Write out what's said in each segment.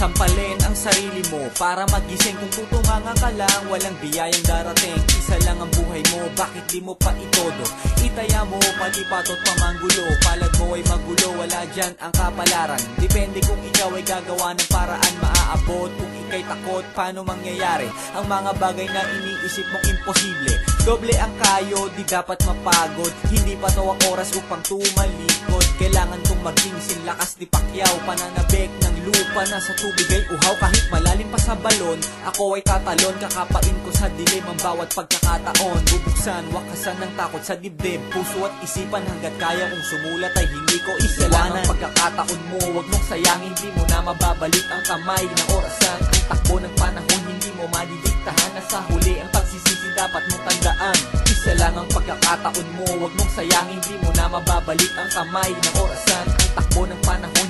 Sampalin ang sarili mo para magising. Kung tutunganga ka lang, walang biyayang darating. Isa lang ang buhay mo, bakit di mo pa itodo? Itaya mo, palipatot pamanggulo. Palad mo ay magulo, wala dyan ang kapalaran. Depende kung ikaw ay gagawa ng paraan Maaabot. Kung ikay takot, paano mangyayari? Ang mga bagay na iniisip mong imposible. Doble ang kayo, di dapat mapagod. Hindi pa to ang oras upang tumalikod. Kailangan kong maginsin, lakas di pakyaw. Pananabik ng lupa na sa tubig ay uhaw. Kahit malalim pa sa balon, ako ay tatalon. Kakapain ko sa dilim ang bawat pagkakataon. Bubuksan, wakasan ng takot sa dibdib Puso at isipan hanggat kaya kong sumulat ay hindi ko isiwanan. Pagkakataon mo, wag mong sayangin Di mo na mababalik ang kamay ng orasan. Ang takbo ng panahon, hindi mo madidiktahan. Na sa huli ang pagsisisi dapat mong tandaan. Isa lang ang pagkakataon mo, wag mong sayangin Di mo na mababalik ang kamay ng orasan. Ang takbo ng panahon,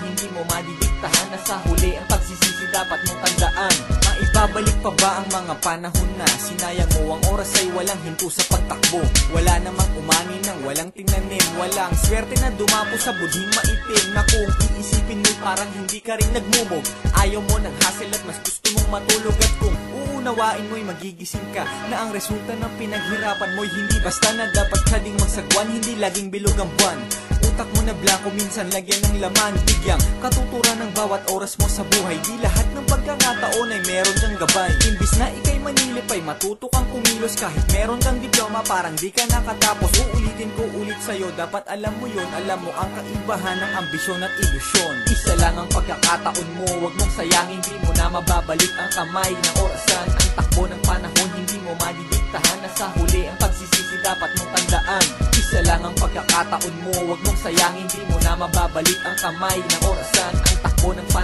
pa ba ang mga panahon na Sinayang mo ang oras ay walang hinto sa pagtakbo? Wala namang umani ng walang tinanim Walang swerte na dumapo sa budhing maitim. Na kung iisipin mo parang hindi ka rin nagmumog Ayaw mo ng hassle at mas gusto mong matulog. At kung uunawain mo'y magigising ka Na ang resulta ng pinaghirapan mo'y hindi basta na dapat ka ding magsagwan Hindi laging bilog ang buwan. Utak mo na blanco, minsan lagyan ng laman. Bigyang katuturan ng bawat oras mo sa buhay Di lahat ng pagkakataon ay meron gabay. Imbis na ikay manilip ay matuto kang kumilos. Kahit meron kang diploma parang di ka nakatapos. Uulitin ko ulit sa'yo, dapat alam mo yon Alam mo ang kaibahan ng ambisyon at ilusyon. Isa lang ang pagkakataon mo, wag mong sayangin Di mo na mababalik ang kamay ng orasan. Ang takbo ng panahon, hindi mo madidiktahan. Na sa huli ang pagsisisi dapat mong tandaan. Isa lang ang pagkakataon mo, wag mong sayangin Di mo na mababalik ang kamay ng orasan. Ang takbo ng panahon,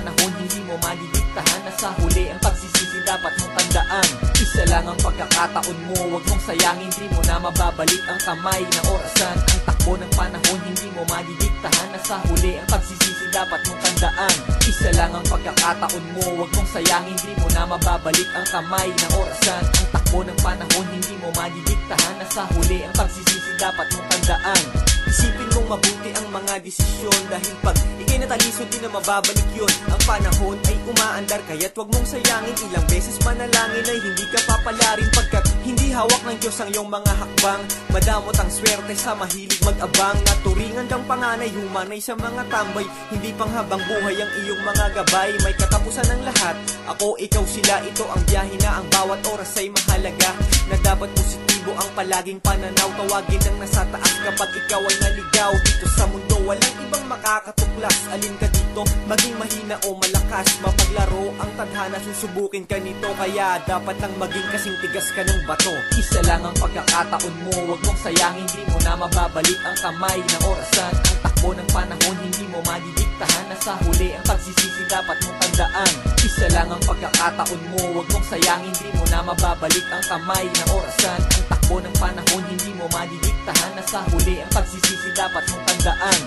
pagkakataon mo, wag mong sayangin Di mo na mababalik ang kamay ng orasan. Ang takbo ng panahon, hindi mo madidiktahan. Na sa huli ang pagsisisi dapat mong tandaan. Isa lang ang pagkakataon mo, wag mong sayangin Di mo na mababalik ang kamay ng orasan. Ang takbo ng panahon, hindi mo madidiktahan. Na sa huli ang pagsisisi dapat mong tandaan. Isipin mong mabuti ang mga desisyon. Dahil pag ikay natalisod di na mababalik yun. Ang panahon ay umaandar Kaya't wag mong sayangin. Ilang beses manalangin ay hindi ka papalarin Pagkat hindi hawak ng Diyos ang iyong mga hakbang. Madamot ang swerte sa mahilig mag-abang. Naturingan kang panganay Humanay sa mga tambay. Hindi pang habang buhay ang iyong mga gabay. May katapusan ng lahat. Ako, ikaw, sila Ito ang biyahe na ang bawat oras ay mahalaga. Na dapat positibo ang palaging pananaw. Tawagin ang nasa taas kapag ikaw ay naligaw Dito sa mundo walang ibang makakatuklas. Alin ka dito, maging mahina o malakas Mapaglaro ang tadhana, susubukin ka nito Kaya dapat lang maging kasing tigas ka ng bato. Isa lang ang pagkakataon mo, wag mong sayangin. Di mo na mababalik ang kamay ng orasan. Ang takbo ng panahon, hindi mo madidiktahan. Na sa huli ang pagsisisi dapat mong tandaan. Isa lang ang pagkakataon mo, wag mong sayangin. Di mo na mababalik ang kamay ng orasan sa huli ang pagsisisi dapat mong tandaan